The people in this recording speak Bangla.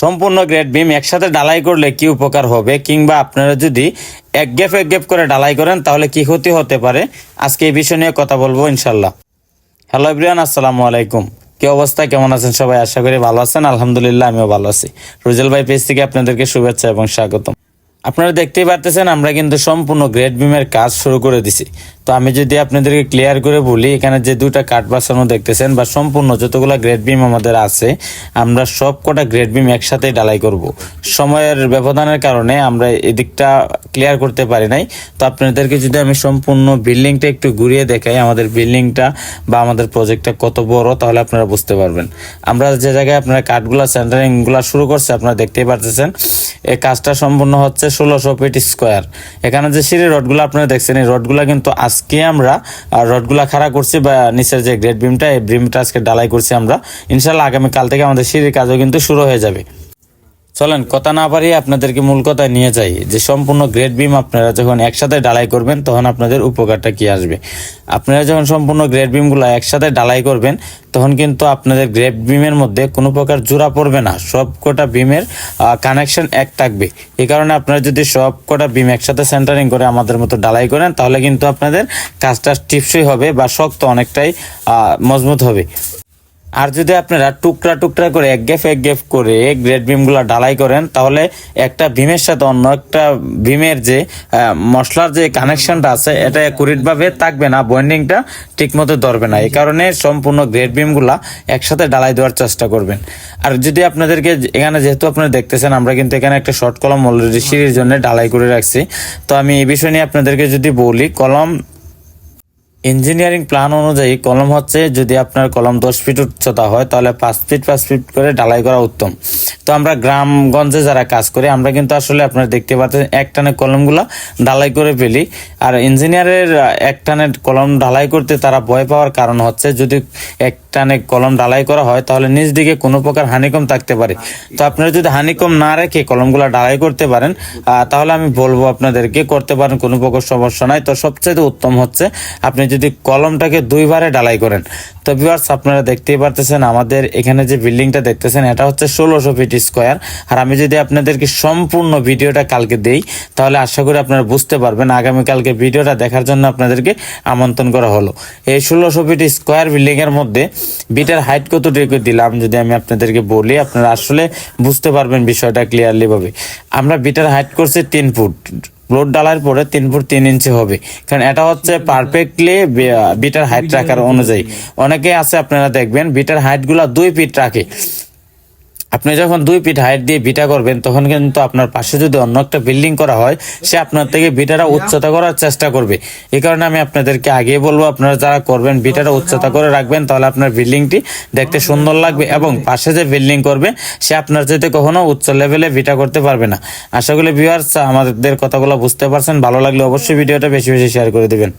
সম্পূর্ণ গ্রেড বিম একসাথে ডালাই করলে কি উপকার হবে? কিংবা আপনারা যদি এক গ্যাপ এক গ্যাপ করে ডালাই করেন, তাহলে কি ক্ষতি হতে পারে? আজকে এই বিষয় নিয়ে কথা বলব ইনশাল্লাহ হ্যালো ইব্রিয়ান আসসালামু আলাইকুম। কি অবস্থা? কেমন আছেন সবাই? আশা করি ভালো আছেন। আলহামদুলিল্লাহ, আমিও ভালো আছি। রুজেল ভাই পেজ থেকে আপনাদেরকে শুভেচ্ছা এবং স্বাগতম। আপনারা দেখতেই পারতেছেন, আমরা কিন্তু সম্পূর্ণ গ্রেড বিমের কাজ শুরু করে দিছি। তো আমি যদি আপনাদেরকে ক্লিয়ার করে বলি, এখানে যে দুটা কাঠ বাসানো দেখতেছেন বা সম্পূর্ণ যতগুলো গ্রেড বিম আমাদের আছে, আমরা সব কটা গ্রেড বিম একসাথে ডালাই করব। সময়ের ব্যবধানের কারণে আমরা এদিকটা ক্লিয়ার করতে পারি নাই। তো আপনাদেরকে যদি আমি সম্পূর্ণ বিল্ডিংটা একটু ঘুরিয়ে দেখাই, আমাদের বিল্ডিংটা বা আমাদের প্রজেক্টটা কত বড়, তাহলে আপনারা বুঝতে পারবেন। আমরা যে জায়গায় আপনারা কাঠগুলা সেন্টারিংগুলা শুরু করছে, আপনারা দেখতেই পারতেছেন। এই কাজটা সম্পূর্ণ হচ্ছে ষোলোশো ফিট স্কোয়ার এখানে যে সিঁড়ি রডগুলো আপনারা দেখছেন, এই রডগুলো কিন্তু আজকে আমরা রডগুলো খাড়া করছি বা নিচের যে গ্রেড বিমটা এই বিমটা আজকে ডালাই করছি আমরা। ইনশাল্লাহ আগামীকাল থেকে আমাদের সিঁড়ির কাজও কিন্তু শুরু হয়ে যাবে। চলেন, কথা না পারিয়ে আপনাদেরকে মূল কথায় নিয়ে যাই, যে সম্পূর্ণ গ্রেড বিম আপনারা যখন একসাথে ডালাই করবেন, তখন আপনাদের উপকারটা কি আসবে? আপনারা যখন সম্পূর্ণ গ্রেড বিমগুলো একসাথে ডালাই করবেন, তখন কিন্তু আপনাদের গ্রেড বিমের মধ্যে কোনো প্রকার জোড়া পড়বে না, সব কটা বিমের কানেকশন এক থাকবে। এ কারণে আপনারা যদি সব কটা বিম একসাথে সেন্টারিং করে আমাদের মতো ডালাই করেন, তাহলে কিন্তু আপনাদের কাজটা টিপসই হবে বা শক্ত অনেকটাই মজবুত হবে। আর যদি আপনারা টুকরা টুকরা করে এক গ্যাপ এক গ্যাপ করে গ্রেড বিমগুলো ডালাই করেন, তাহলে একটা বিমের সাথে অন্য একটা বিমের যে মশলার যে কানেকশনটা আছে, এটা ভাবে থাকবে না বন্ডিংটা ঠিক মতো ধরবে না। এই কারণে সম্পূর্ণ গ্রেড বিমগুলা একসাথে ডালাই দেওয়ার চেষ্টা করবেন। আর যদি আপনাদেরকে এখানে যেহেতু আপনারা দেখতেছেন, আমরা কিন্তু এখানে একটা শর্ট কলম অলরেডি সিঁড়ির জন্য ডালাই করে রাখছি। তো আমি এই বিষয় নিয়ে আপনাদেরকে যদি বলি কলম ইঞ্জিনিয়ারিং প্ল্যান অনুযায়ী কলম হচ্ছে যদি আপনার কলম দশ ফিট উচ্চতা হয়, তাহলে পাঁচ ফিট পাঁচ ফিট করে ঢালাই করা উত্তম। তো আমরা গ্রামগঞ্জে যারা কাজ করি, আমরা কিন্তু আসলে আপনারা দেখতে পাচ্ছেন এক টানে কলমগুলো ঢালাই করে ফেলি। আর ইঞ্জিনিয়ারের এক টানে কলম ঢালাই করতে তারা ভয় পাওয়ার কারণ হচ্ছে যদি এক টানে কলম ঢালাই করা হয়, তাহলে নিচ দিকে কোনো প্রকার হানিকম থাকতে পারে। তো আপনারা যদি হানিকম না রেখে কলমগুলা ঢালাই করতে পারেন তাহলে আমি বলব আপনাদেরকে করতে পারেন, কোনো প্রকার সমস্যা নাই। তো সবচেয়ে উত্তম হচ্ছে, আপনি যদি কলমটাকে দুইবারে ঢালাই করেন। তো ভিউয়ার্স আপনারা দেখতেই পারতেছেন, আমাদের এখানে যে বিল্ডিংটা দেখতেছেন, এটা হচ্ছে ষোলোশো ফিট স্কোয়ার। আর আমি যদি আপনাদেরকে সম্পূর্ণ ভিডিওটা কালকে দেই, তাহলে আশা করি আপনারা বুঝতে পারবেন, আগামীকালকে ভিডিওটা দেখার জন্য আপনাদেরকে আমন্ত্রণ করা হলো। এই ষোলোশো ফিট স্কোয়ার বিল্ডিং এর মধ্যে বিটার হাইট কতটুকু দিলাম যদি আমি আপনাদেরকে বলি আপনারা আসলে বুঝতে পারবেন বিষয়টা ক্লিয়ারলি ভাবে। আমরা বিটার হাইট করছি তিন ফুট। লোড ডালার পরে তিন ফুট তিন ইঞ্চি হবে। কারণ এটা হচ্ছে পারফেক্টলি বিটার হাইট রাখার অনুযায়ী। অনেকে আছে আপনারা দেখবেন বিটার হাইটগুলা দুই ফিট রাখে। আপনি যখন দুই ফিট হাইট দিয়ে বিটা করবেন তখন কিন্তু আপনার পাশে যদি অন্য একটা বিল্ডিং করা হয় সে আপনার থেকে বিটাটা উচ্চতা করার চেষ্টা করবে। এই কারণে আমি আপনাদেরকে আগে বলব আপনারা যারা করবেন বিটাটা উচ্চতা করে রাখবেন তাহলে আপনার বিল্ডিংটি দেখতে সুন্দর লাগবে এবং পাশে যে বিল্ডিং করবে সে আপনার চাইতে কখনো উচ্চ লেভেলে বিটা করতে পারবে না। আশা করি ভিউয়ার্স আমাদের কথাগুলো বুঝতে পারছেন। ভালো লাগলে অবশ্যই ভিডিওটা বেশি বেশি শেয়ার করে দিবেন।